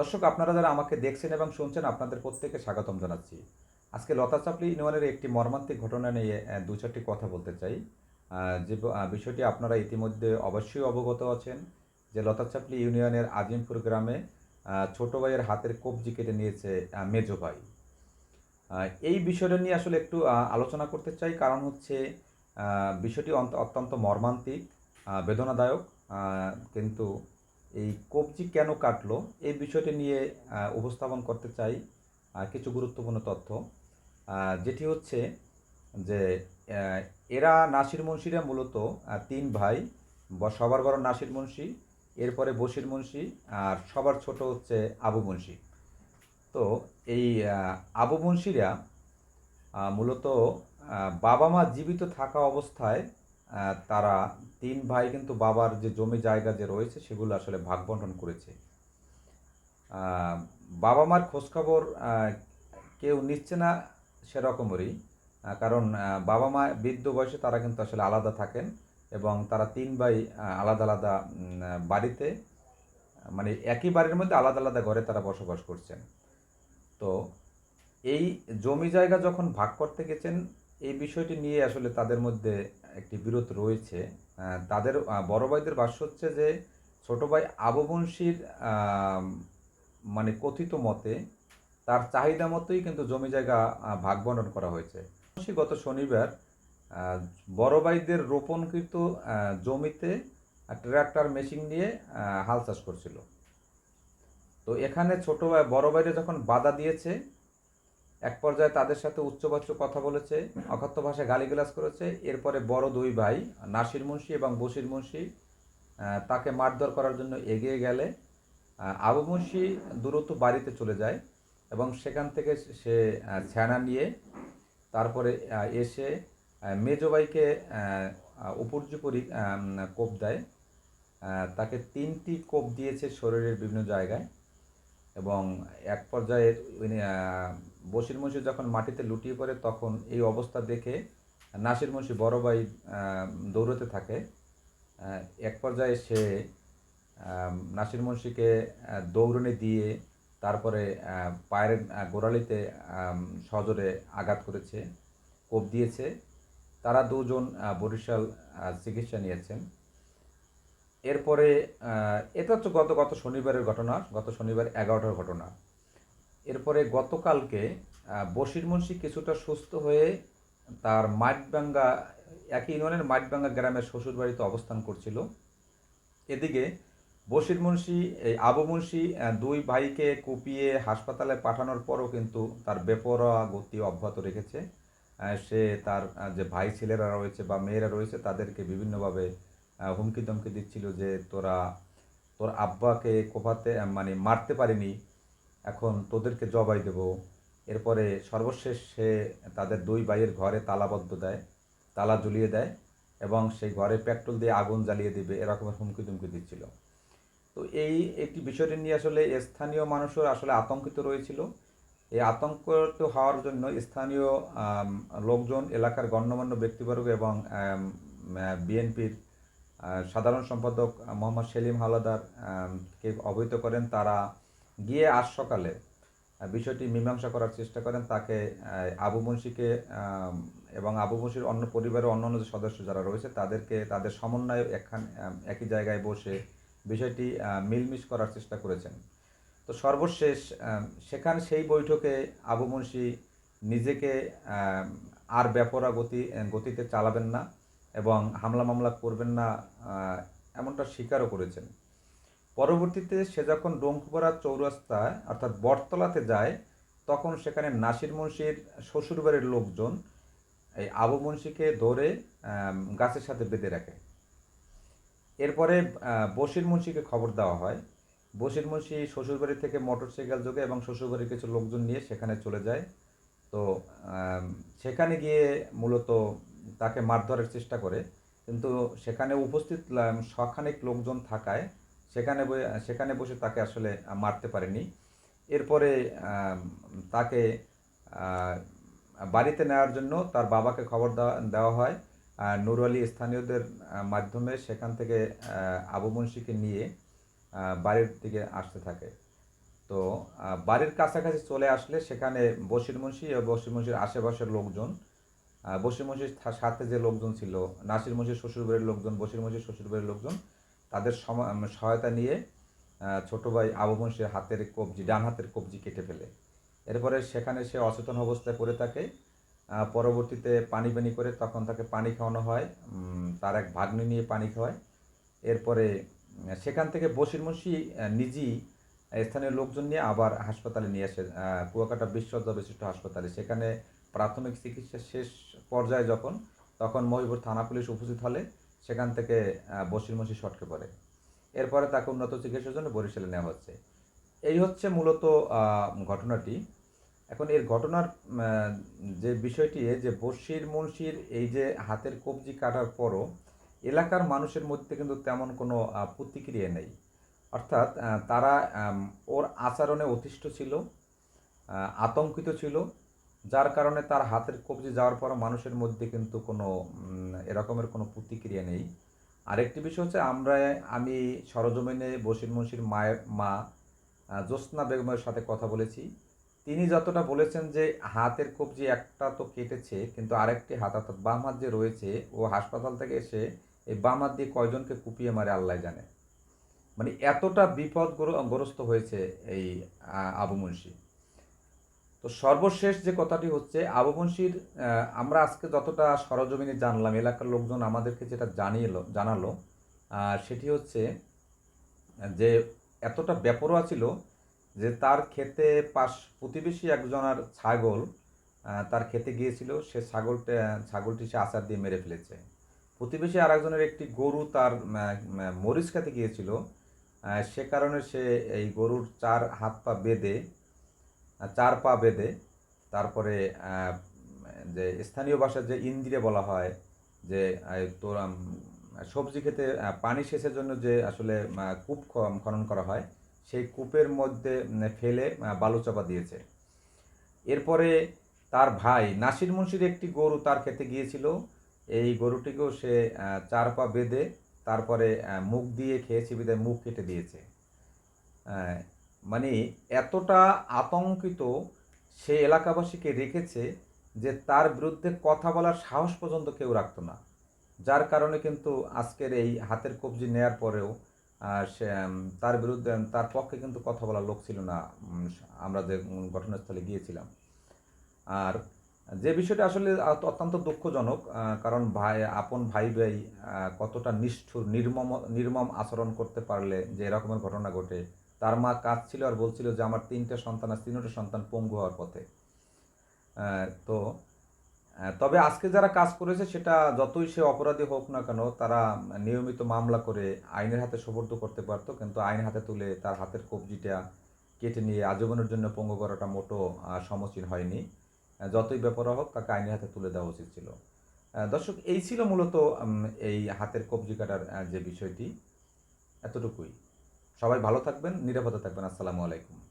দর্শক, আপনারা যারা আমাকে দেখছেন এবং শুনছেন, আপনাদের প্রত্যেকে স্বাগতম জানাচ্ছি। আজকে লতা চাপলি ইউনিয়নের একটি মর্মান্তিক ঘটনা নিয়ে দু চারটি কথা বলতে চাই। যে বিষয়টি আপনারা ইতিমধ্যে অবশ্যই অবগত আছেন, যে লতা চাপলি ইউনিয়নের আজিমপুর গ্রামে ছোট ভাইয়ের হাতের কবজি কেটে নিয়েছে মেজো ভাই। এই বিষয়টা নিয়ে আসলে একটু আলোচনা করতে চাই। কারণ হচ্ছে বিষয়টি অত্যন্ত মর্মান্তিক বেদনাদায়ক কিন্তু এই কবজি কেন কাটলো, এই বিষয়টি নিয়ে উপস্থাপন করতে চাই কিছু গুরুত্বপূর্ণ তথ্য। যেটি হচ্ছে যে এরা নাসির মুন্সিরা মূলত তিন ভাই সবার বড় নাসির মুন্সি, এরপরে বশির মুন্সি, আর সবার ছোট হচ্ছে আবু মুন্সি। তো এই আবু মুন্সিরা মূলত বাবা মা জীবিত থাকা অবস্থায় তারা তিন ভাই কিন্তু বাবার যে জমি জায়গা যে রয়েছে, সেগুলো আসলে ভাগ বন্টন করেছে। বাবা মার খোঁজখবর কেউ নিচ্ছে না সেরকমেরই কারণ বাবা মা বৃদ্ধ বয়সে তারা কিন্তু আসলে আলাদা থাকেন এবং তারা তিন ভাই আলাদা আলাদা বাড়িতে মানে একই বাড়ির মধ্যে আলাদা আলাদা ঘরে তারা বসবাস করছেন। তো এই জমি জায়গা যখন ভাগ করতে গেছেন এই বিষয়টি নিয়ে আসলে তাদের মধ্যে একটি বিরোধ রয়েছে। তাদের বড় ভাইদের ভাষ্য হচ্ছে যে, ছোট ভাই আবু বংশীর মানে কথিত মতে তার চাহিদা মতোই কিন্তু জমি জায়গা ভাগ বন্টন করা হয়েছে। গত শনিবার বড় ভাইদের রোপণকৃত জমিতে ট্রাক্টর মেশিন নিয়ে হাল চাষ করছিল। তো এখানে ছোট ভাই, বড় ভাইরা যখন বাধা দিয়েছে এক পর্যায়ে তাদের সাথে উচ্চবাচ্য কথা বলেছে অকথ্য ভাষায় গালিগালাজ করেছে এরপরে বড় দুই ভাই নাসির মুন্সি এবং বসির মুন্সি তাকে মারধর করার জন্য এগিয়ে গেলে আবু মুন্সি দ্রুত বাড়িতে চলে যায় এবং সেখান থেকে সে ছ্যানা নিয়ে তারপরে এসে আহ, মেজো ভাইকে উপর্যুপরি কোপ দেয়। তাকে তিনটি কোপ দিয়েছে শরীরের বিভিন্ন জায়গায় এবং এক পর্যায়ে আহ, মুন্সি যখন মাটিতে লুটিয়ে পড়ে তখন এই অবস্থা দেখে নাসির মুন্সি বড় ভাই দৌড়তে থাকে। এক পর্যায়ে সে নাসির মুন্সিকে দৌড়নে দিয়ে তারপরে পায়ের গোড়ালিতে সজোরে আঘাত করেছে কোপ দিয়েছে। তারা দুজন বরিশাল চিকিৎসা নিয়েছেন। এরপরে এটা হচ্ছে গত গত শনিবারের ঘটনা গত শনিবার এগারোটার ঘটনা। এরপরে গতকালকে বশির মুন্সি কিছুটা সুস্থ হয়ে তার মাঠবাঙ্গা একই ইউনিয়নের মাঠবাঙ্গা গ্রামের শ্বশুরবাড়িতে অবস্থান করছিল। এদিকে বশির মুন্সি এই আবু মুন্সি দুই ভাইকে কুপিয়ে হাসপাতালে পাঠানোর পরও কিন্তু তার বেপরোয়া গতি অব্যাহত রেখেছে। সে তার যে ভাই ছেলেরা রয়েছে বা মেয়েরা রয়েছে, তাদেরকে বিভিন্নভাবে হুমকি দমকি দিচ্ছিল যে তোরা, তোর আব্বাকে কোপাতে মানে মারতে পারিনি এখন তোদেরকে জবাই দেব। এরপরে সর্বশেষ সে তাদের দুই ভাইয়ের ঘরে তালাবদ্ধ দেয়, তালা ঝুলিয়ে দেয় এবং সেই ঘরে পেট্রোল দিয়ে আগুন জ্বালিয়ে দিবে এরকমের হুমকি দুমকি দিচ্ছিল। তো এই একটি বিষয়টি নিয়ে আসলে স্থানীয় মানুষও আসলে আতঙ্কিত রয়েছিল। এই আতঙ্কিত হওয়ার জন্য স্থানীয় লোকজন, এলাকার গণ্যমান্য ব্যক্তিবর্গ এবং বিএনপির সাধারণ সম্পাদক মোহাম্মদ সেলিম হাওলাদার কে অবহিত করেন। তারা গিয়ে আজ সকালে বিষয়টি মীমাংসা করার চেষ্টা করেন। তাকে আবু মুন্সিকে এবং আবু মুন্সির অন্য পরিবারের অন্য অন্য সদস্য যারা রয়েছে, তাদেরকে, তাদের সমন্বয়ে একখান একই জায়গায় বসে বিষয়টি মিলমিশ করার চেষ্টা করেছেন। তো সর্বশেষ সেখানে সেই বৈঠকে আবু মুন্সি নিজেকে আর ব্যাপরা গতি, গতিতে চালাবেন না এবং হামলা মামলা করবেন না এমনটা স্বীকারও করেছেন। পরবর্তীতে সে যখন ডোমকুপাড়া চৌরাস্তায়, অর্থাৎ বটতলাতে যায়, তখন সেখানে নাসির মুন্সির শ্বশুরবাড়ির লোকজন এই আবু মুন্সিকে ধরে গাছের সাথে বেঁধে রাখে। এরপরে বশির মুন্সিকে খবর দেওয়া হয়। বশির মুন্সি শ্বশুরবাড়ি থেকে মোটরসাইকেল যোগে এবং শ্বশুরবাড়ির কিছু লোকজন নিয়ে সেখানে চলে যায়। তো সেখানে গিয়ে মূলত তাকে মারধরের চেষ্টা করে। কিন্তু সেখানে উপস্থিত শখানেক লোকজন থাকায় সেখানে সেখানে বসে তাকে আসলে মারতে পারেনি। এরপরে তাকে বাড়িতে নেওয়ার জন্য তার বাবাকে খবর দেওয়া হয়। নুর আলী স্থানীয়দের মাধ্যমে সেখান থেকে আবু মুন্সিকে নিয়ে বাড়ির দিকে আসতে থাকে। তো বাড়ির কাছাকাছি চলে আসলে সেখানে বসির মুন্সি ও বসির মুন্সির আশেপাশের লোকজন বসির মুন্সির সাথে যে লোকজন ছিল, নাসির মুন্সির শ্বশুরবাড়ির লোকজন, বসির মুন্সির শ্বশুরবাড়ির লোকজন তাদের সহায়তা নিয়ে ছোট ভাই আবু মুন্সির হাতের কবজি, ডান হাতের কবজি কেটে ফেলে। এরপরে সেখানে সে অচেতন অবস্থায় পড়ে থাকে। পরবর্তীতে পানি পানি করে তখন তাকে পানি খাওয়ানো হয়। তার এক ভাগ্নি নিয়ে পানি খাওয়ায়। এরপরে সেখান থেকে বসির মুন্সি নিজেই স্থানীয় লোকজন নিয়ে আবার হাসপাতালে নিয়ে আসে। কুয়াকাটা বিশ্বজ্জা বিশিষ্ট হাসপাতালে। সেখানে প্রাথমিক চিকিৎসা শেষ পর্যায়ে যখন, তখন মহিপুর থানা পুলিশ উপস্থিত হলে সেখান থেকে বসির মুন্সি সটকে পড়ে। এরপরে তাকে উন্নত চিকিৎসার জন্য বরিশালে নেওয়া হচ্ছে। এই হচ্ছে মূলত ঘটনাটি। এখন এর ঘটনার যে বিষয়টি যে বসির মুন্সির এই যে হাতের কবজি কাটার পরও এলাকার মানুষের মধ্যে কিন্তু তেমন কোনো প্রতিক্রিয়া নেই। অর্থাৎ তারা ওর আচরণে অতিষ্ঠ ছিল আতঙ্কিত ছিল যার কারণে তার হাতের কবজি যাওয়ার পর মানুষের মধ্যে কিন্তু কোনো এরকমের কোনো প্রতিক্রিয়া নেই। আরেকটি বিষয় হচ্ছে আমরা, আমি সরজমিনে বসির মুন্সির মায়ের মা জ্যোৎস্না বেগমের সাথে কথা বলেছি। তিনি যতটা বলেছেন যে হাতের কবজি একটা তো কেটেছে, কিন্তু আরেকটি হাত অর্থাৎ বাম হাত যে রয়েছে, ও হাসপাতাল থেকে এসে এই বাম হাত দিয়ে কয়জনকে কুপিয়ে মারে আল্লাহ জানে। মানে এতটা বিপদগ্রস্ত হয়েছে এই আবু মুন্সি। তো সর্বশেষ যে কথাটি হচ্ছে আবু মুন্সির আহ, আমরা আজকে যতটা সরজমিনে জানলাম এলাকার লোকজন আমাদেরকে যেটা জানিয়ে জানালো সেটি হচ্ছে যে এতটা বেপরোয়া ছিল যে তার খেতে পাশ প্রতিবেশী একজনের ছাগল তার খেতে গিয়েছিল। সে ছাগলটা ছাগলটি সে আচার দিয়ে মেরে ফেলেছে। প্রতিবেশী আর একজনের একটি গরু তার মরিচ খেতে গিয়েছিল। সে কারণে সে এই গরুর চার হাত পা বেঁধে চার পা বেঁধে তারপরে যে স্থানীয় ভাষায় যে ইন্দিরে বলা হয় যে তোর সবজি খেতে পানি সেচের জন্য যে আসলে কূপ খনন করা হয় সেই কূপের মধ্যে ফেলে আহ, বালু চাপা দিয়েছে। এরপরে তার ভাই নাসির মুন্সির একটি গরু তার খেতে গিয়েছিল। এই গরুটিকেও সে চার পা বেঁধে তারপরে মুখ দিয়ে খেয়েছে বিদায় মুখ কেটে দিয়েছে। মানে এতটা আতঙ্কিত সে এলাকাবাসীকে রেখেছে যে তার বিরুদ্ধে কথা বলার সাহস পর্যন্ত কেউ রাখত না। যার কারণে কিন্তু আজকের এই হাতের কবজি নেয়ার পরেও সে তার বিরুদ্ধে, তার পক্ষে কিন্তু কথা বলার লোক ছিল না আমরা যে ঘটনাস্থলে গিয়েছিলাম। আর যে বিষয়টা আসলে অত্যন্ত দুঃখজনক কারণ ভাই, আপন ভাই ভাই কতটা নিষ্ঠুর, নির্মম নির্মম আচরণ করতে পারলে যে এরকমের ঘটনা ঘটে তার মা কাঁদছিল আর বলছিল যে আমার তিনটে সন্তান আছে, তিনটে সন্তান পঙ্গু হওয়ার পথে। তো তবে আজকে যারা কাজ করেছে, সেটা যতই সে অপরাধী হোক না কেন, তারা নিয়মিত মামলা করে আইনের হাতে সোপর্দ করতে পারতো, কিন্তু আইন হাতে তুলে তার হাতের কবজিটা কেটে নিয়ে আজীবনের জন্য পঙ্গু করাটা মোটো সমীচীন হয়নি। যতই ব্যাপার হোক, তাকে আইনের হাতে তুলে দেওয়া উচিত ছিল। দর্শক, এই ছিল মূলত এই হাতের কবজি কাটার যে বিষয়টি। এতটুকুই। সবাই ভালো থাকবেন নিরাপদে থাকবেন। আসসালামু আলাইকুম।